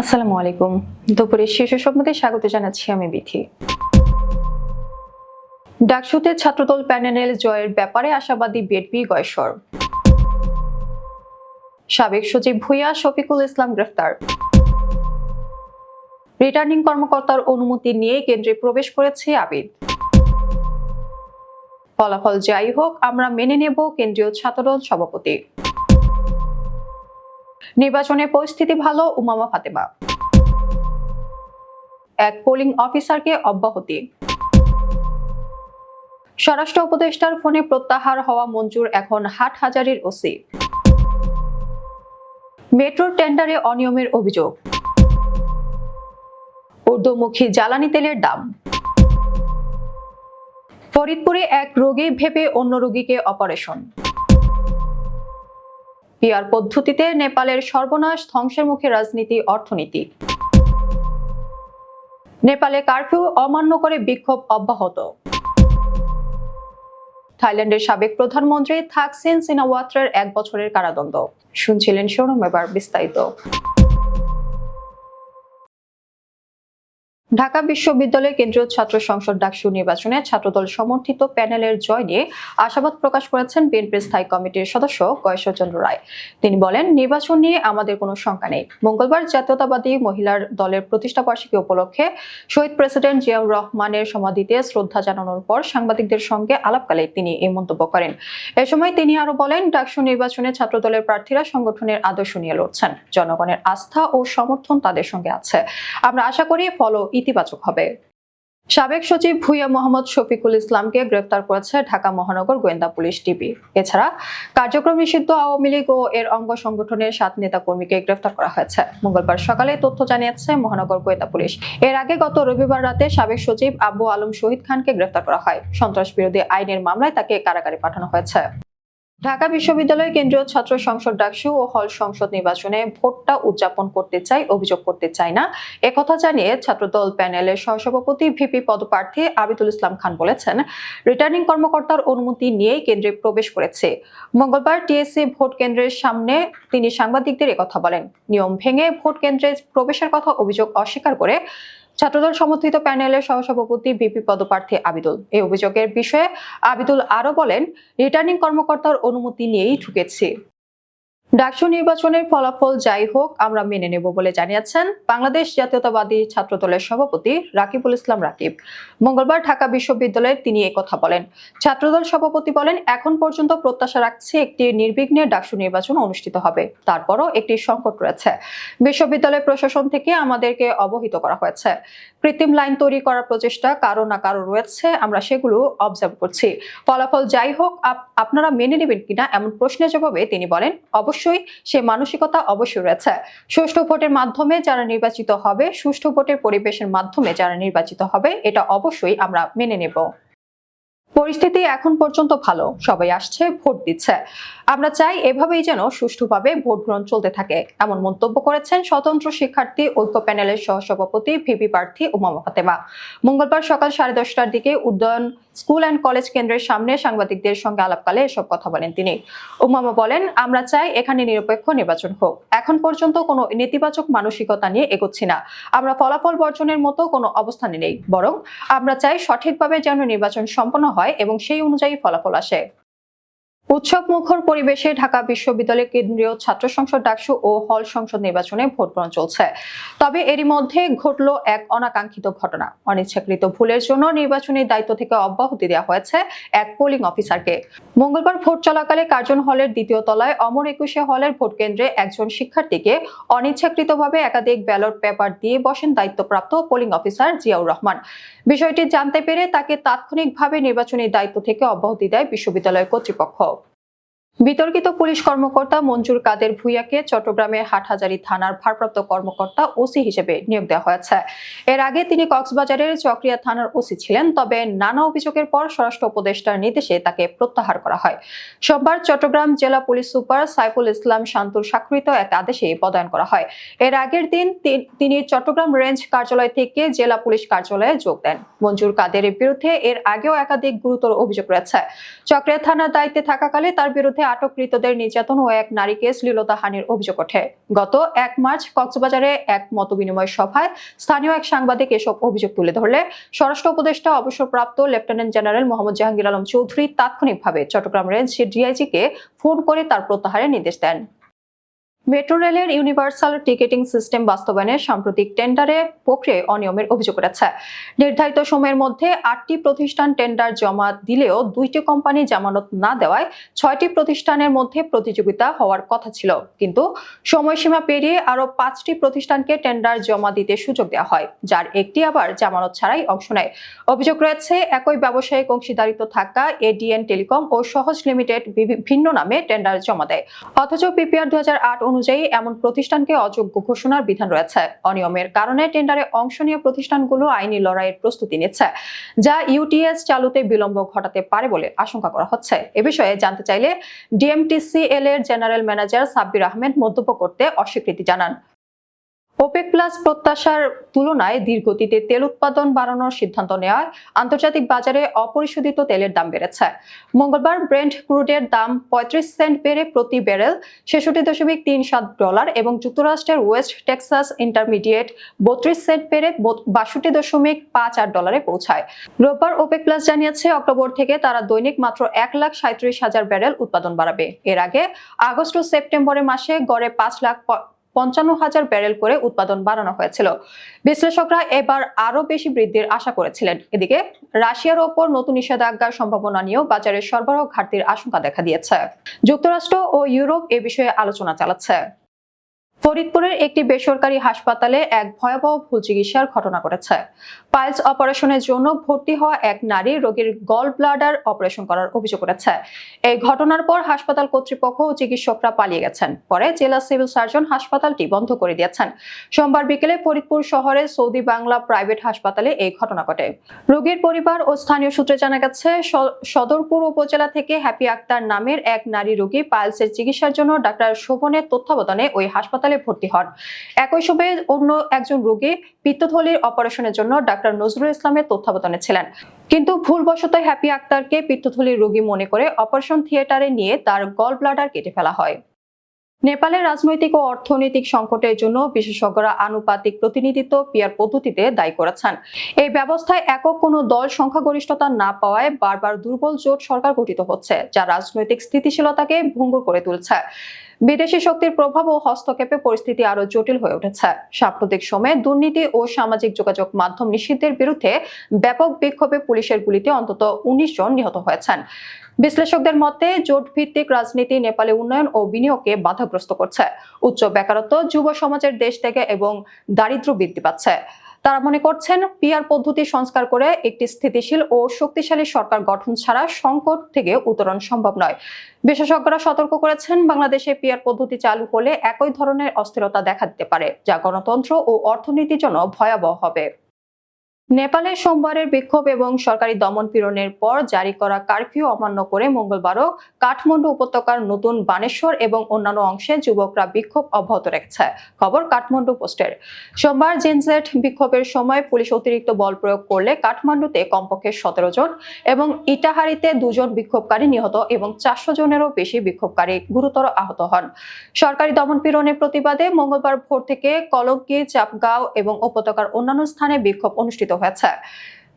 আসসালামু আলাইকুম। দুপুরের শীর্ষ সংবাদে স্বাগত জানাচ্ছি আমি বিথি। ডাকসুতে ছাত্রদল প্যানেল জয়ের ব্যাপারে আশাবাদী বিএনপি গয়েশ্বর। সাবেক সচিব ভুইয়া শফিকুল ইসলাম গ্রেফতার। রিটার্নিং কর্মকর্তার অনুমতি নিয়ে কেন্দ্রে প্রবেশ করেছে আবিদ। ফলাফল যাই হোক, আমরা মেনে নেব কেন্দ্রীয় ছাত্রদল সভাপতি। নির্বাচনের পরিস্থিতি ভালো, উমামা ফাতেমা। এক পোলিং অফিসারকে অব্যাহতি। স্বরাষ্ট্র উপদেষ্টার ফোনে প্রত্যাহার হওয়া মঞ্জুর এখন হাট হাজারির ওসি। মেট্রোর টেন্ডারে অনিয়মের অভিযোগ। ঊর্ধ্বমুখী জ্বালানি তেলের দাম। ফরিদপুরে এক রোগী ভেবে অন্য রোগীকে অপারেশন। পিয়ার পদ্ধতিতে নেপালের সর্বনাশ ধ্বংসের মুখে রাজনীতি, অর্থনীতি। নেপালে কারফিউ অমান্য করে বিক্ষোভ অব্যাহত। থাইল্যান্ডের সাবেক প্রধানমন্ত্রী থাকসিন সিনাওয়াত্রার এক বছরের কারাদণ্ড। শুনছিলেন সৌরম এবার বিস্তারিত। ঢাকা বিশ্ববিদ্যালয় কেন্দ্রীয় ছাত্র সংসদ ডাকসু নির্বাচনে ছাত্রদল সমর্থিত প্যানেলের জয় নিয়ে আশাবাদ প্রকাশ করেছেন বিএনপির স্থায়ী কমিটির সদস্য গয়েশ্বরচন্দ্র রায়। তিনি বলেন, নির্বাচন নিয়ে আমাদের কোনো শঙ্কা নেই। মঙ্গলবার জাতীয়তাবাদী মহিলার দলের প্রতিষ্ঠা বার্ষিকী উপলক্ষে শহীদ প্রেসিডেন্ট জিয়াউর রহমানের সমাধিতে শ্রদ্ধা জানানোর পর সাংবাদিকদের সঙ্গে আলাপকালে তিনি এই মন্তব্য করেন। এ সময় তিনি আরও বলেন, ডাকসু নির্বাচনে ছাত্রদলের প্রার্থীরা সংগঠনের আদর্শ নিয়ে লড়ছেন। জনগণের আস্থা ও সমর্থন তাদের সঙ্গে আছে। আমরা আশা করি, ফলো ইতিবাচক হবে। সাবেক সচিব ভুইয়া মোহাম্মদ শফিকুল ইসলামকে গ্রেফতার করেছে ঢাকা মহানগর গোয়েন্দা পুলিশ ডিবি। এছাড়া কার্যক্রম নিষিদ্ধ আওয়ামী লীগ ও এর অঙ্গ সংগঠনের সাত নেতা কর্মীকে গ্রেফতার করা হয়েছে। মঙ্গলবার সকালে তথ্য জানিয়েছে মহানগর গোয়েন্দা পুলিশ। এর আগে গত রবিবার রাতে সাবেক সচিব আবু আলম শহীদ খানকে গ্রেফতার করা হয়। সন্ত্রাস বিরোধী আইনের মামলায় তাকে কারাগারে পাঠানো হয়েছে। ঢাকা বিশ্ববিদ্যালয় কেন্দ্রীয় ছাত্র সংসদ ডাকসু ও হল সংসদ নির্বাচনে ভোটটা উদযাপন করতে চাই অভিযোগ করতে চাই না। একথা জানিয়ে ছাত্রদল প্যানেলের সহসভাপতি ভিপি পদপ্রার্থী আবিদুল ইসলাম খান বলেছেন, রিটার্নিং কর্মকর্তার অনুমতি নিয়েই কেন্দ্রে প্রবেশ করেছে। মঙ্গলবার টিএসসি ভোট কেন্দ্রের সামনে তিনি সাংবাদিকদের একথা বলেন। নিয়ম ভেঙে ভোট কেন্দ্রে প্রবেশের কথা অভিযোগ অস্বীকার করে ছাত্রদল সমর্থিত প্যানেলের সহসভাপতি বিপি পদপ্রার্থী আবিদুল। এই অভিযোগের বিষয়ে আবিদুল আরও বলেন রিটার্নিং কর্মকর্তার অনুমতি নিয়েই ঢুকেছি। ডাকসু নির্বাচনের ফলাফল যাই হোক, আমরা মেনে নেব বলে জানিয়েছেন বাংলাদেশ জাতীয়তাবাদী ছাত্রদলের সভাপতি রাকিবুল ইসলাম রাকিব। মঙ্গলবার ঢাকা বিশ্ববিদ্যালয়ে তিনি কথা বলেন। ছাত্রদল সভাপতি বলেন, এখন পর্যন্ত প্রত্যাশা রাখছে একটি নির্বিঘ্নে ডাকসু নির্বাচন অনুষ্ঠিত হবে। তারপরও একটি সংকট রয়েছে। বিশ্ববিদ্যালয় প্রশাসন থেকে আমাদেরকে অবহিত করা হয়েছে। কৃত্রিম লাইন তৈরি করার প্রচেষ্টা কারও না কারও রয়েছে, আমরা সেগুলো অবজার্ভ করছি। ফলাফল যাই হোক, আপ- আপনারা মেনে নেবেন কিনা এমন প্রশ্নের জবাবে তিনি বলেন, অবশ্যই সে মানসিকতা অবশ্যই রয়েছে। সুষ্ঠু ভোটের মাধ্যমে যারা নির্বাচিত হবে, সুষ্ঠু ভোটের পরিবেশের মাধ্যমে যারা নির্বাচিত হবে, এটা অবশ্যই আমরা মেনে নেব। পরিস্থিতি এখন পর্যন্ত ভালো, সবাই আসছে, ভোট দিচ্ছে। আমরা চাই এভাবেই যেন সুষ্ঠুভাবে ভোট গ্রহণ চলতে থাকে, এমন মন্তব্য করেছেন স্বতন্ত্র শিক্ষার্থী, ঐক্য প্যানেলের সহসভাপতি ভিপি প্রার্থী উমামা ফাতেমা মঙ্গলবার সকাল সাড়ে দশটার দিকে উদ্যান স্কুল অ্যান্ড কলেজ কেন্দ্রের সামনে সাংবাদিকদের সঙ্গে আলাপকালে এসব কথা বলেন তিনি। উমামা বলেন, আমরা চাই এখানে নিরপেক্ষ নির্বাচন হোক। এখন পর্যন্ত কোনো নেতিবাচক মানসিকতা নিয়ে এগোচ্ছি না। আমরা ফলাফল বর্জনের মতো কোনো অবস্থানে নেই। বরং আমরা চাই সঠিকভাবে যেন নির্বাচন সম্পন্ন হয়। এবং সেই অনুযায়ী ফলাফল আসে। উৎসব মুখর পরিবেশে ঢাকা বিশ্ববিদ্যালয়ের কেন্দ্রীয় ছাত্র সংসদ ডাকসু ও হল সংসদ নির্বাচনে ভোট গ্রহণ চলছে। তবে এরই মধ্যে ঘটলো এক অনাকাঙ্ক্ষিত ঘটনা। অনিচ্ছাকৃত ভুলের জন্য নির্বাচনী দায়িত্ব থেকে অব্যাহতি দেওয়া হয়েছে এক পোলিং অফিসারকে। মঙ্গলবার ভোট চলাকালে কার্জন হলের দ্বিতীয় তলায় অমর একুশে হলের ভোট কেন্দ্রে একজন শিক্ষার্থীকে অনিচ্ছাকৃতভাবে একাধিক ব্যালট পেপার দিয়ে বসেন দায়িত্বপ্রাপ্ত পোলিং অফিসার জিয়াউর রহমান। বিষয়টি জানতে পেরে তাকে তাৎক্ষণিকভাবে নির্বাচনী দায়িত্ব থেকে অব্যাহতি দেয় বিশ্ববিদ্যালয় কর্তৃপক্ষ। বিতর্কিত পুলিশ কর্মকর্তা মঞ্জুর কাদের ভুইয়াকে চট্টগ্রামের হাটহাজারী থানার ভারপ্রাপ্ত কর্মকর্তা ওসি হিসেবে নিয়োগ দেওয়া হয়েছে। এর আগে তিনি কক্সবাজারের চকরিয়া থানার ওসি ছিলেন, তবে নানা অভিযোগের পর স্বরাষ্ট্র উপদেষ্টার নির্দেশে তাকে প্রত্যাহার করা হয়। সোমবার চট্টগ্রাম জেলা পুলিশ সুপার সাইফুল ইসলাম শান্তুর স্বাক্ষরিত এক আদেশে পদায়ন করা হয়। এর আগের দিন তিনি চট্টগ্রাম রেঞ্জ কার্যালয় থেকে জেলা পুলিশ কার্যালয়ে যোগ দেন। মঞ্জুর কাদের বিরুদ্ধে এর আগেও একাধিক গুরুতর অভিযোগ রয়েছে। চক্রিয়া থানার দায়িত্বে থাকাকালে তার বিরুদ্ধে বিরুদ্ধে আটককৃতদের নির্যাতন ও এক নারীকে শ্লীলতাহানির অভিযোগ ওঠে। গত এক মার্চ কক্সবাজারে এক মত বিনিময় সভায় স্থানীয় এক সাংবাদিক এসব অভিযোগ তুলে ধরলে স্বরাষ্ট্র উপদেষ্টা, অবসরপ্রাপ্ত লেফটেন্যান্ট জেনারেল মোহাম্মদ জাহাঙ্গীর আলম চৌধুরী তাৎক্ষণিকভাবে চট্টগ্রাম রেঞ্জ ডিআইজিকে ফোন করে তার প্রত্যাহারের নির্দেশ দেন। মেট্রো রেলের ইউনিভার্সাল টিকেটিং সিস্টেম বাস্তবায়নে সাম্প্রতিক টেন্ডারে প্রক্রিয়ায় অনিয়মের অভিযোগ উঠেছে। নির্ধারিত সময়ের মধ্যে আটটি প্রতিষ্ঠান টেন্ডার জমা দিলেও দুইটি কোম্পানি জামানত না দেওয়ায় ছয়টি প্রতিষ্ঠানের মধ্যে প্রতিযোগিতা হওয়ার কথা ছিল। কিন্তু সময়সীমা পেরিয়ে আরও পাঁচটি প্রতিষ্ঠানকে টেন্ডার জমা দিতে সুযোগ দেওয়া হয়, যার একটি আবার জামানত ছাড়াই অংশ নেয়। অভিযোগ রয়েছে, একই ব্যবসায়িক অংশীদারিত্ব থাকা এডিএন টেলিকম ও সহজ লিমিটেড ভিন্ন নামে টেন্ডার জমা দেয়। অথচ পিপিআর দু অনুযায়ী এমন প্রতিষ্ঠানকে অযোগ্য ঘোষণার বিধান রয়েছে। অনিয়মের কারণে টেন্ডারে অংশ নিয়ে প্রতিষ্ঠানগুলো আইনি লড়াইয়ের প্রস্তুতি নিচ্ছে, যা ইউটিএস চালুতে বিলম্ব ঘটাতে পারে বলে আশঙ্কা করা হচ্ছে। এ বিষয়ে জানতে চাইলে ডিএমটিসিএল এর জেনারেল ম্যানেজার সাব্বির আহমেদ মন্তব্য করতে অস্বীকৃতি জানান। ওপেক প্লাস প্রত্যাশার তুলনায় ধীরগতিতে তেল উৎপাদন বাড়ানোর সিদ্ধান্ত নেওয়ায় আন্তর্জাতিক বাজারে অপরিশোধিত তেলের দাম বেড়েছে। মঙ্গলবার ব্রেন্ট ক্রুডের দাম পঁয়ত্রিশ সেন্ট বেড়ে প্রতি ব্যারেল ছেষট্টি দশমিক তিন সাত ডলার এবং যুক্তরাষ্ট্রের ওয়েস্ট টেক্সাস ইন্টারমিডিয়েট বত্রিশ সেন্ট বেড়ে বাষট্টি দশমিক পাঁচ আট ডলারে পৌঁছায়। রোববার ওপেক প্লাস জানিয়েছে, অক্টোবর থেকে তারা দৈনিক মাত্র এক লাখ সাঁত্রিশ হাজার ব্যারেল উৎপাদন বাড়াবে। এর আগে আগস্ট ও সেপ্টেম্বরে মাসে গড়ে পাঁচ লাখ পঞ্চান্ন হাজার ব্যারেল করে উৎপাদন বাড়ানো হয়েছিল। বিশ্লেষকরা এবার আরও বেশি বৃদ্ধির আশা করেছিলেন। এদিকে, রাশিয়ার ওপর নতুন নিষেধাজ্ঞার সম্ভাবনা নিয়েও বাজারে সরবরাহ ঘাটতির আশঙ্কা দেখা দিয়েছে। যুক্তরাষ্ট্র ও ইউরোপ এ বিষয়ে আলোচনা চালাচ্ছে। ফরিদপুরের একটি বেসরকারি হাসপাতালে এক ভয়াবহ ভুল চিকিৎসার ঘটনা ঘটেছে। পাইলস অপারেশনের জন্য ভর্তি হওয়া এক নারী রোগীর গল ব্লাডার অপারেশন করার অভিযোগ উঠেছে এই ঘটনার পর হাসপাতাল কর্তৃপক্ষ ও চিকিৎসকরা পালিয়ে গেছেন। পরে জেলা সিভিল সার্জন হাসপাতালটি বন্ধ করে দিয়েছেন। সোমবার বিকেলে ফরিদপুর শহরে সৌদি বাংলা প্রাইভেট হাসপাতালে এই ঘটনা ঘটে। রোগীর পরিবার ও স্থানীয় সূত্রে জানা গেছে সদরপুর উপজেলা থেকে হ্যাপি আক্তার নামের এক নারী রোগী পাইলসের চিকিৎসার জন্য ডাক্তার শোভনের তত্ত্বাবধানে ওই হাসপাতালে ভর্তি হন। একই সময়ে অন্য একজন রোগী পিত্তথলির অপারেশনের জন্য ডাক্তার নজরুল ইসলামের তত্ত্বাবধানে ছিলেন। কিন্তু ভুলবশত হ্যাপি আক্তারকে পিত্তথলির রোগী মনে করে অপারেশন থিয়েটারে নিয়ে তার গল ব্লাডার কেটে ফেলা হয়। নেপালের রাজনৈতিক ও অর্থনৈতিক সংকটের জন্য বিশেষজ্ঞরা আনুপাতিক প্রতিনিধিত্ব পিয়ার পদ্ধতিতে দায়ী করেছেন। এই ব্যবস্থায় একক কোনো দল সংখ্যাগরিষ্ঠতা না পাওয়ায় বারবার দুর্বল জোট সরকার গঠিত হচ্ছে, যা রাজনৈতিক স্থিতিশীলতাকে ভঙ্গুর করে তুলছে। বিদেশি শক্তির প্রভাব ও হস্তক্ষেপে পরিস্থিতি আরও জটিল হয়ে উঠেছে। সাম্প্রতিক সময়ে দুর্নীতি ও সামাজিক যোগাযোগ মাধ্যম নিষিদ্ধের বিরুদ্ধে ব্যাপক বিক্ষোভে পুলিশের গুলিতে অন্তত উনিশ জন নিহত হয়েছেন। বিশ্লেষকদের মতে জোট ভিত্তিক রাজনীতি নেপালে উন্নয়ন ও বিনিয়োগকে বাধাগ্রস্ত করছে। উচ্চ বেকারত্ব যুব সমাজের দেশ থেকে এবং দারিদ্র বৃদ্ধি পাচ্ছে। তারা মনে করছেন পিয়ার পদ্ধতি সংস্কার করে একটি স্থিতিশীল ও শক্তিশালী সরকার গঠন ছাড়া সংকট থেকে উত্তরণ সম্ভব নয়। বিশেষজ্ঞরা সতর্ক করেছেন, বাংলাদেশে পিয়ার পদ্ধতি চালু হলে একই ধরনের অস্থিরতা দেখা দিতে পারে, যা গণতন্ত্র ও অর্থনীতির জন্য ভয়াবহ হবে। নেপালে সোমবারের বিক্ষোভ এবং সরকারি দমন পীড়নের পর জারি করা কারফিউ অমান্য করে মঙ্গলবারও কাঠমান্ডু উপত্যকার নতুন বানেশ্বর এবং অন্যান্য অংশে যুবকরা বিক্ষোভ অব্যাহত রেখেছে। খবর কাঠমান্ডু পোস্টের। সোমবার জেনজেট বিক্ষোভের সময় পুলিশ অতিরিক্ত বল প্রয়োগ করলে কাঠমান্ডুতে কমপক্ষে সতেরো জন এবং ইটাহারিতে দুজন বিক্ষোভকারী নিহত এবং চারশো জনেরও বেশি বিক্ষোভকারী গুরুতর আহত হন। সরকারি দমন পীড়নের প্রতিবাদে মঙ্গলবার ভোর থেকে কলঙ্কি চাপগাঁও এবং উপত্যকার অন্যান্য স্থানে বিক্ষোভ অনুষ্ঠিত হয়েছে।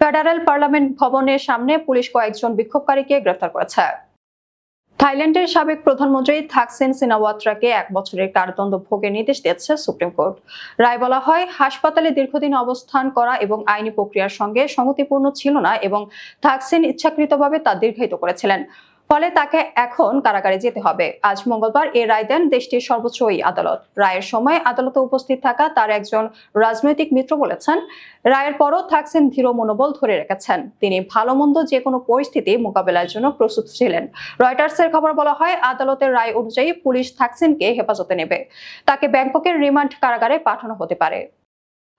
ফেডারেল পার্লামেন্ট ভবনের সামনে পুলিশ কয়েকজন বিক্ষোভকারীকে গ্রেফতার করেছে। থাইল্যান্ডের সাবেক প্রধানমন্ত্রী থাকসিন সিনাওয়াত্রাকে এক বছরের কারাদণ্ড ভোগের নির্দেশ দিয়েছে সুপ্রিম কোর্ট। রায় বলা হয়, হাসপাতালে দীর্ঘদিন অবস্থান করা এবং আইনি প্রক্রিয়ার সঙ্গে সংগতিপূর্ণ ছিল না এবং থাকসিন ইচ্ছাকৃতভাবে তা দীর্ঘায়িত করেছিলেন। ফলে তাকে এখন কারাগারে যেতে হবে। আজ মঙ্গলবার এ রায় দেন দেশটির সর্বোচ্চ এই আদালত। রায়ের সময় আদালতে উপস্থিত থাকা তার একজন রাজনৈতিক মিত্র বলেছেন, রায়ের পরও থাকসিন ধীর মনোবল ধরে রেখেছেন। তিনি ভালো মন্দ যে কোনো পরিস্থিতি মোকাবেলার জন্য প্রস্তুত ছিলেন। রয়টার্সের খবর বলা হয়, আদালতের রায় অনুযায়ী পুলিশ থাকসিনকে হেফাজতে নেবে। তাকে ব্যাংককের রিমান্ড কারাগারে পাঠানো হতে পারে।